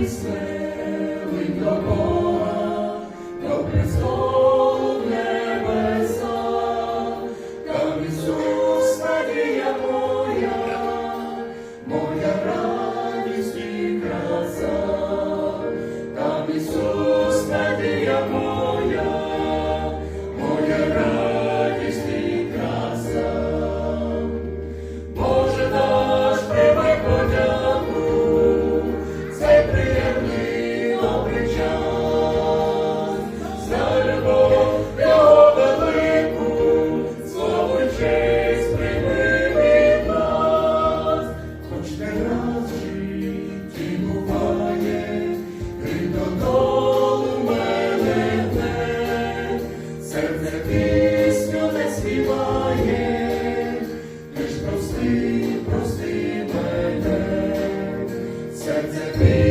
схилить до Бога, до престолу небеса, там Ісус надія моя, моя радість і краса, там Ісус прости, прости мене, серце пісню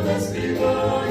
не співає.